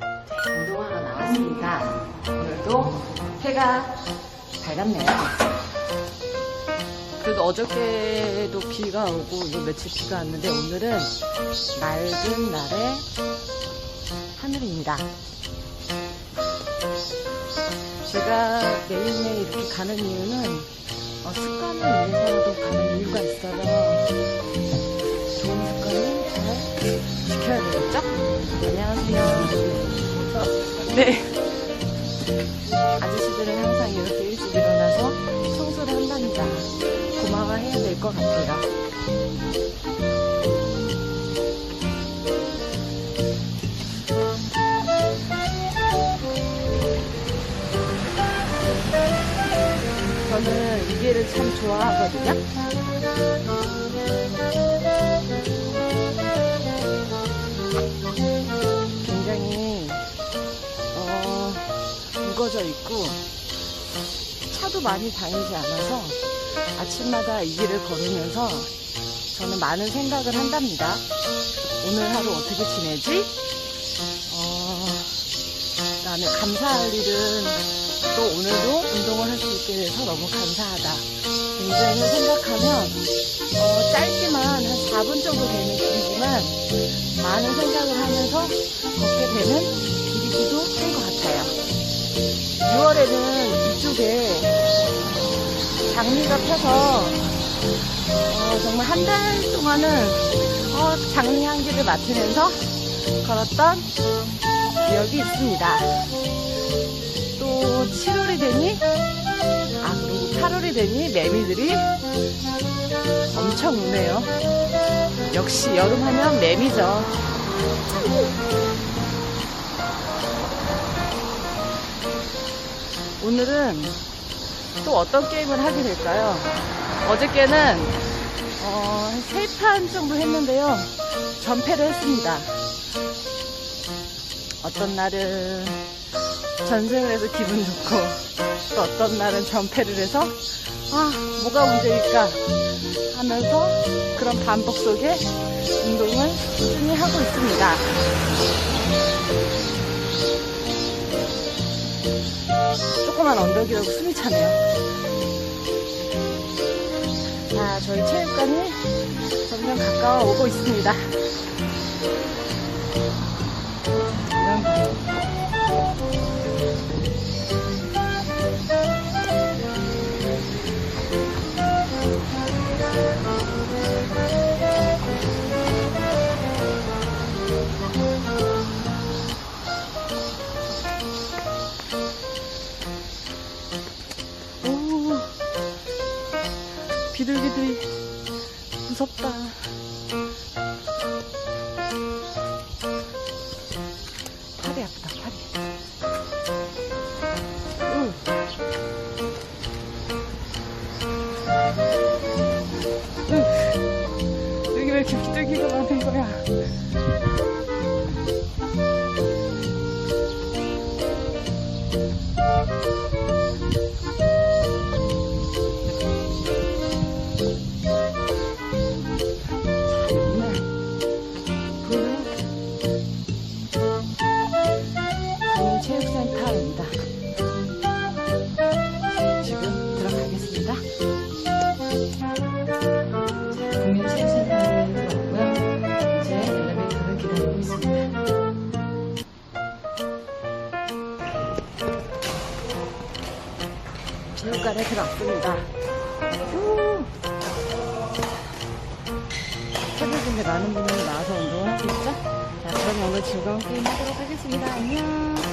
운동하러 나왔습니다. 오늘도 해가 밝았네요. 그래도 어저께도 비가 오고 요 며칠 비가 왔는데 오늘은 맑은 날의 하늘입니다. 제가 매일매일 이렇게 가는 이유는 어, 습관을 위해서도 가는 이유가 있어서 네. 아저씨들은 항상 이렇게 일찍 일어나서 청소를 한답니다. 고마워해야 될 것 같아요. 저는 이 길을 참 좋아하거든요. 우거져 있고 차도 많이 다니지 않아서 아침마다 이 길을 걸으면서 저는 많은 생각을 한답니다. 오늘 하루 어떻게 지내지? 어, 나는 감사할 일은 또 오늘도 운동을 할 수 있게 돼서 너무 감사하다. 굉장히 생각하면 어, 짧지만 한 4분 정도 되는 길이지만 많은 생각을 하면서 걷게 되는 길이기도 한 것 같아요. 6월에는 이쪽에 장미가 펴서 어, 정말 한 달 동안은 어, 장미 향기를 맡으면서 걸었던 기억이 있습니다. 또 7월이 되니 아 그리고 8월이 되니 매미들이 엄청 우네요. 역시 여름 하면 매미죠. 오늘은 또 어떤 게임을 하게 될까요? 어저께는 어, 3판 정도 했는데요. 전패를 했습니다. 어떤 날은 전승을 해서 기분 좋고 또 어떤 날은 전패를 해서 아 뭐가 문제일까 하면서 그런 반복 속에 운동을 꾸준히 하고 있습니다. 조그만 언덕이라고 숨이 차네요. 자, 저희 체육관이 점점 가까워 오고 있습니다. 오, 비둘기들이 무섭다. 팔이 아프다, 팔이. 응. 응. 여기 왜 이렇게 비둘기가 많은 거야? 체육관에 들어왔습니다. 우! 새벽인데 많은 분들이 나와서 운동을 하고 있죠? 자, 그럼 오늘 즐거운 게임 하도록 하겠습니다. 안녕.